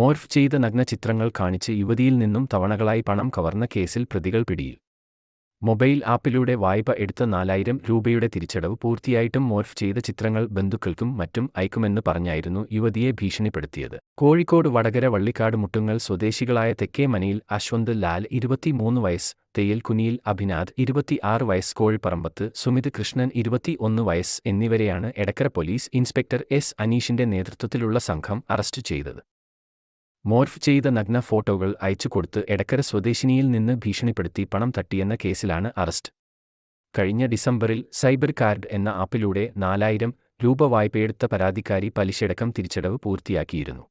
Morph ചെയ്ത നഗ്ന ചിത്രങ്ങൾ കാണിച്ച് യുവതിയിൽ നിന്നും തവണകളായി പണം കവർന്ന കേസിൽ പ്രതികൾ പിടിയിൽ. മൊബൈൽ ആപ്പിലൂടെ വായ്പ എടുത്ത നാലായിരം രൂപയുടെ തിരിച്ചടവ് പൂർത്തിയായിട്ടും മോർഫ് ചെയ്ത ചിത്രങ്ങൾ ബന്ധുക്കൾക്കും മറ്റും അയക്കുമെന്ന് പറഞ്ഞായിരുന്നു യുവതിയെ ഭീഷണിപ്പെടുത്തിയത്. കോഴിക്കോട് വടകര വള്ളിക്കാട് മുട്ടുങ്ങൽ സ്വദേശികളായ തെക്കേ മനയിൽ അശ്വന്ത് ലാൽ ഇരുപത്തിമൂന്ന് വയസ്സ് തെയ്യൽ കുനിയിൽ അഭിനാഥ് ഇരുപത്തിയാറ് വയസ്സ് കോഴിപ്പറമ്പത്ത് സുമിത് കൃഷ്ണൻ ഇരുപത്തിയൊന്ന് വയസ്സ് എന്നിവരെയാണ് എടക്കര പോലീസ് ഇൻസ്പെക്ടർ എസ് അനീഷിന്റെ നേതൃത്വത്തിലുള്ള സംഘം അറസ്റ്റ് ചെയ്തത്. മോർഫ് ചെയ്ത നഗ്ന ഫോട്ടോകൾ അയച്ചു അയച്ചുകൊടുത്ത് എടക്കര സ്വദേശിനിയിൽ നിന്ന് ഭീഷണിപ്പെടുത്തി പണം തട്ടിയെന്ന കേസിലാണ് അറസ്റ്റ്. കഴിഞ്ഞ ഡിസംബറിൽ സൈബർ കാർഡ് എന്ന ആപ്പിലൂടെ നാലായിരം രൂപ വായ്പയെടുത്ത പരാതിക്കാരി പലിശയടക്കം തിരിച്ചടവ് പൂർത്തിയാക്കിയിരുന്നു.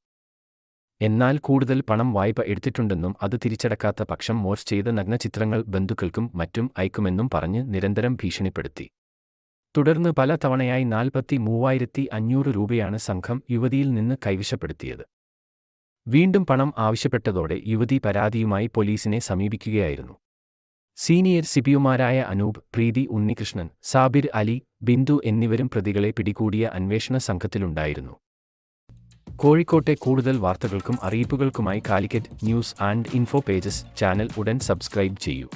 എന്നാൽ കൂടുതൽ പണം വായ്പ എടുത്തിട്ടുണ്ടെന്നും അത് തിരിച്ചടക്കാത്ത പക്ഷം മോർഫ് ചെയ്ത നഗ്ന ചിത്രങ്ങൾ ബന്ധുക്കൾക്കും മറ്റും അയക്കുമെന്നും പറഞ്ഞ് നിരന്തരം ഭീഷണിപ്പെടുത്തി. തുടർന്ന് പല തവണയായി നാൽപ്പത്തി മൂവായിരത്തി അഞ്ഞൂറ് രൂപയാണ് സംഘം യുവതിയിൽ നിന്ന് കൈവശപ്പെടുത്തിയത്. വീണ്ടും പണം ആവശ്യപ്പെട്ടതോടെ യുവതി പരാതിയുമായി പോലീസിനെ സമീപിക്കുകയായിരുന്നു. സീനിയർ സിപിയുമാരായ അനൂപ് പ്രീതി ഉണ്ണികൃഷ്ണൻ സാബിർ അലി ബിന്ദു എന്നിവരും പ്രതികളെ പിടികൂടിയ അന്വേഷണ സംഘത്തിലുണ്ടായിരുന്നു. കോഴിക്കോട്ടെ കൂടുതൽ വാർത്തകൾക്കും അറിയിപ്പുകൾക്കുമായി Calicut news and info pages channel ഉടൻ സബ്സ്ക്രൈബ് ചെയ്യൂ.